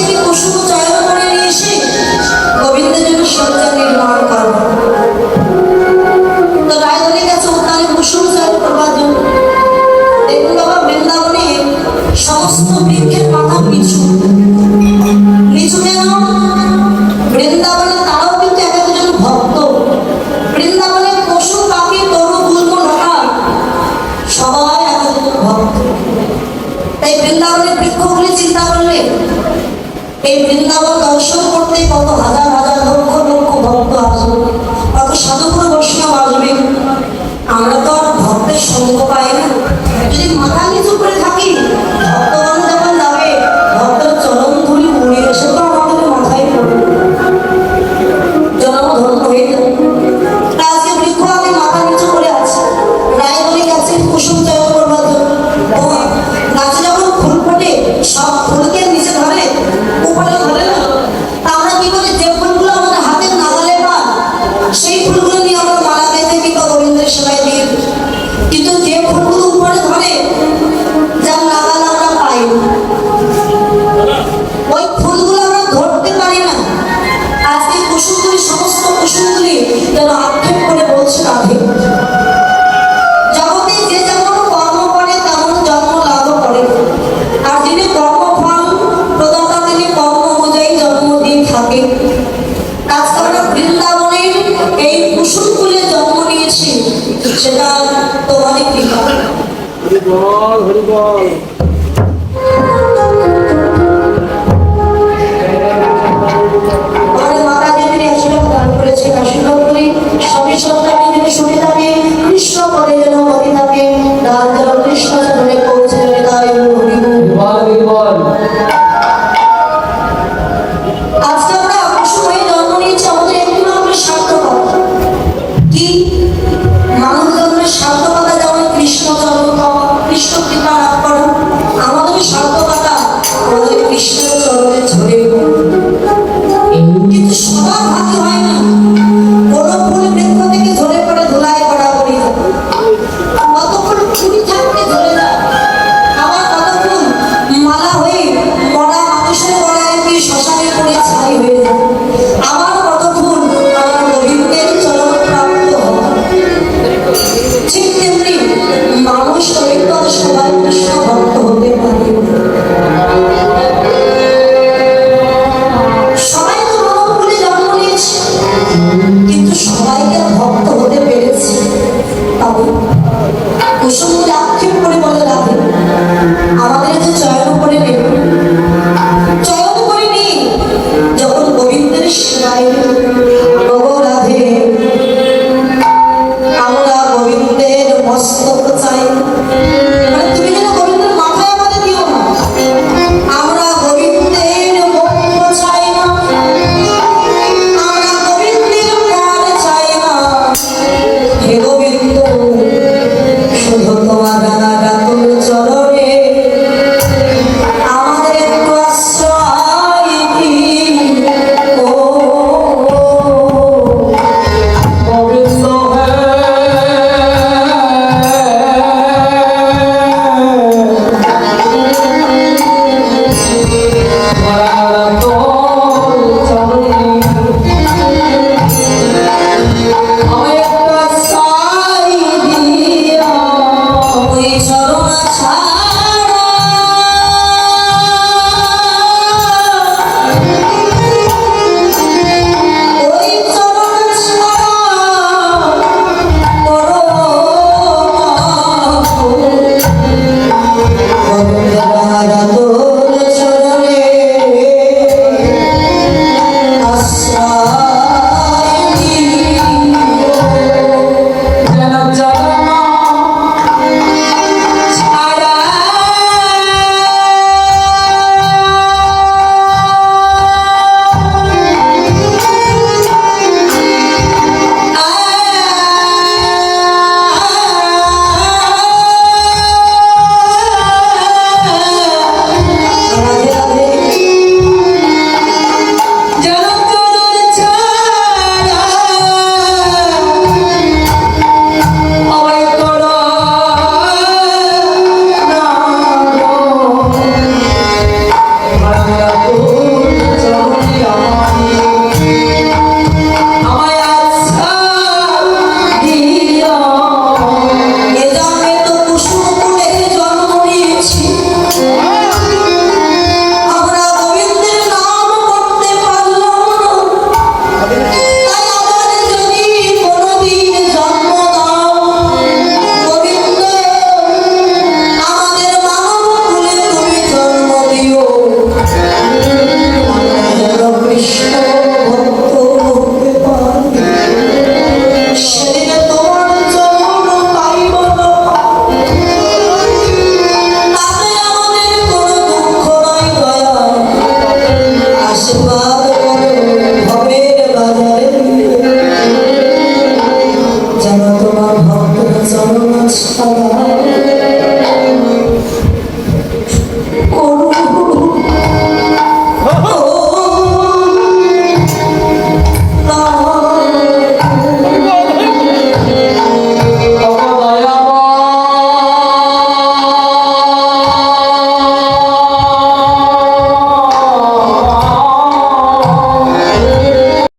থেকে পশু চয়ন করে নিয়ে এসে গোবিন্দের জন্য সজ্জা নির্মাণ করা তো রায়দলের কাছে উত্তালে পশু চয়ন করবার বৃন্দাবনে সমস্ত বৃক্ষের মাথা পিছু নিচু বৃন্দাবনে তারাও কিন্তু এক একজন ভক্ত। বৃন্দাবনে পশু, পাখি তরু গুল্ম নটা সবাই এক ভক্ত। তাই বৃন্দাবনের বৃক্ষগুলি চিন্তা করলে এই বৃন্দাবন দর্শন করতে কত হাজার হাজার বল হরি বল। আমাদের মাতা দেবীর আশীর্বাদ দান করেছেন আশীর্বাদ করি সবই চোখ আক্ষেপ করে বলে না transformará